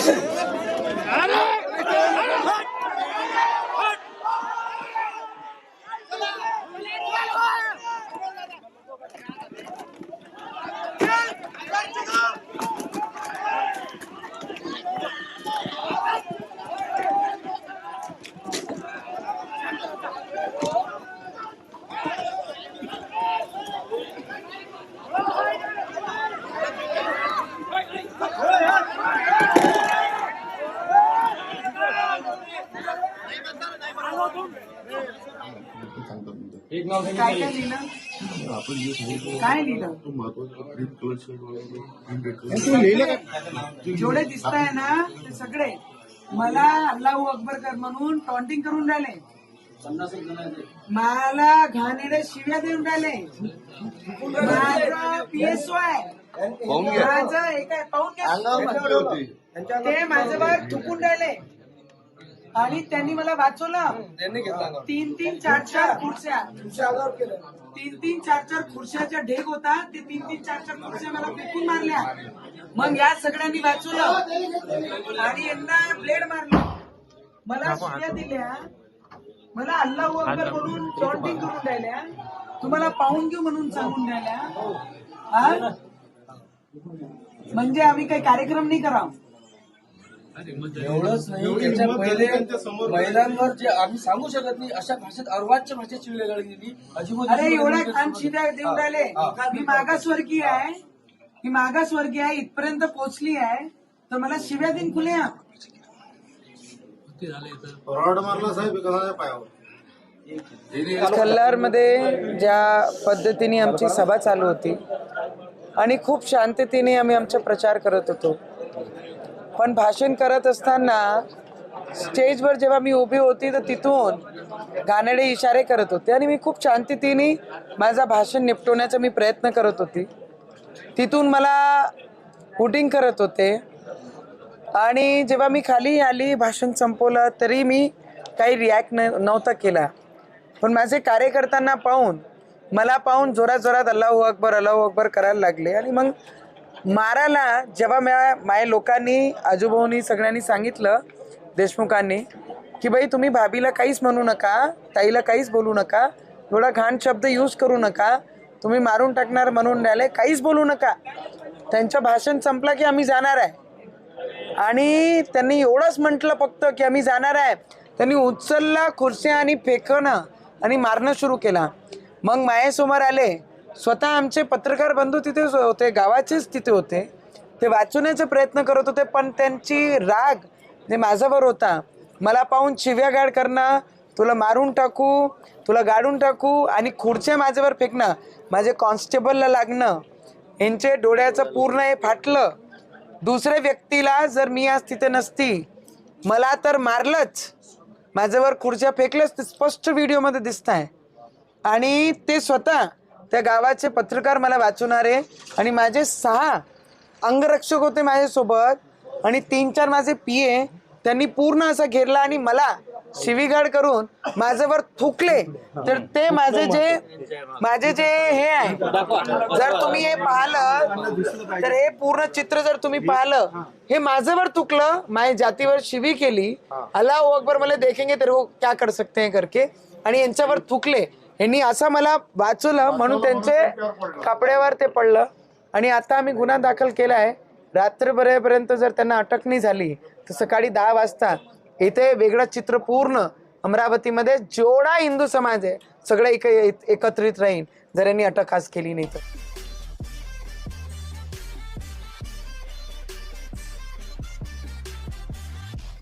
하시는 काय काय लिहिलं आपण जे सांगितलं काय लिहिलं तो महत्त्वाचा ग्रीन कलर शर्ट वगैरे जेवढे दिसत आहे ना ते सगळे. मला अल्लाहू अकबर कर म्हणून टॉन्टिंग करून राहिले. मला घाणेरे शिव्या देऊन राहिले. माझं पीएसओ आहे. माझं एक आहे पाहून घ्या. ते माझ्यावर थुकून राहिले. आणि त्यांनी मला वाचवलं. तीन तीन चार चार खुर्च्या. तीन तीन चार चार खुर्च्याच्या ढेक होता ते तीन तीन चार चार खुर्च्या मला फेकून मारल्या. मग या सगळ्यांनी वाचवलं. आणि यांना ब्लेड मारलं. मला शिव्या दिल्या. मला अल्लाह अकबर म्हणून टॉन्टिंग करून राहिल्या. तुम्हाला पाहून घेऊ म्हणून सांगून राहिल्या. हा? म्हणजे आम्ही काही कार्यक्रम नाही करावं. एवढंच नाही त्याच्या पहिले महिलांवर जे आम्ही सांगू शकत नाही अशा भाषेत अर्वाच्य भाषेत शिवलेल्या गेली अजिबात अरे एवढ्या खान शिव्या देऊन राहिले. मी मागासवर्गीय आहे. मी मागासवर्गीय आहे इथपर्यंत पोहोचली आहे. तर मला शिव्या देईन खुले रॉड मारला साहेब एखाद्या पायावर. कल्लारमध्ये ज्या पद्धतीने आमची सभा चालू होती आणि खूप शांततेने आम्ही आमचा प्रचार करत होतो. पण भाषण करत असताना स्टेजवर जेव्हा मी उभी होती तर तिथून घाणेडे इशारे करत होते आणि मी खूप शांततेने माझा भाषण निपटवण्याचा मी प्रयत्न करत होती. तिथून मला हुटिंग करत होते. आणि जेव्हा मी खाली आली भाषण संपवलं तरी मी काही रिॲक्ट न नव्हता केला. पण माझे कार्यकर्त्यांना पाहून मला पाहून जोरात जोरात अल्लाहू अकबर अल्लाहू अकबर करायला लागले आणि मग माराला जेव्हा म्या माझ्या लोकांनी आजोबांनी सगळ्यांनी सांगितलं देशमुखांनी की बाई तुम्ही भाभीला काहीच म्हणू नका ताईला काहीच बोलू नका थोडा घाण शब्द यूज करू नका तुम्ही मारून टाकणार म्हणून राहिले काहीच बोलू नका. त्यांचं भाषण संपलं की आम्ही जाणार आहे. आणि त्यांनी एवढंच म्हटलं फक्त की आम्ही जाणार आहे. त्यांनी उचलला खुर्च्या आणि फेकणं आणि मारणं सुरू केला. मग मायासमोर आले. स्वतः आमचे पत्रकार बंधू तिथे होते गावाचेच तिथे होते. ते वाचवण्याचा प्रयत्न करत होते पण त्यांची राग जे माझ्यावर होता मला पाहून शिव्यागाड करणं तुला मारून टाकू तुला गाडून टाकू आणि खुर्च्या माझ्यावर फेकणं माझे कॉन्स्टेबलला लागणं यांचे डोळ्याचं पूर्ण हे फाटलं. दुसऱ्या व्यक्तीला जर मी आज तिथे नसती मला तर मारलंच. माझ्यावर खुर्च्या फेकलंच ते स्पष्ट व्हिडिओमध्ये दिसत आहे आणि ते स्वतः त्या गावाचे पत्रकार मला वाचवणारे आणि माझे सहा अंगरक्षक होते माझ्यासोबत आणि तीन चार माझे पिये त्यांनी पूर्ण असा घेरला आणि मला शिवीगाड करून माझ्यावर थुकले. तर ते माझे जे माझे जे हे आहे जर तुम्ही हे पाहिलं तर हे पूर्ण चित्र जर तुम्ही पाहिलं हे माझ्यावर थुकलं माझ्या जातीवर शिवी केली. अल्लाह अकबर मला देखेंगे तर वो क्या कर सकते हैं करके. आणि यांच्यावर थुकले. यांनी असं मला वाचवलं म्हणून त्यांचे कपड्यावर ते पडलं. आणि आता आम्ही गुन्हा दाखल केला आहे. रात्रभरेपर्यंत जर त्यांना अटक नाही झाली तर सकाळी दहा वाजता इथे वेगळं चित्र पूर्ण अमरावतीमध्ये जेवढा हिंदू समाज आहे सगळं एक एकत्रित राहील जर यांनी अटक आज केली नाही तर.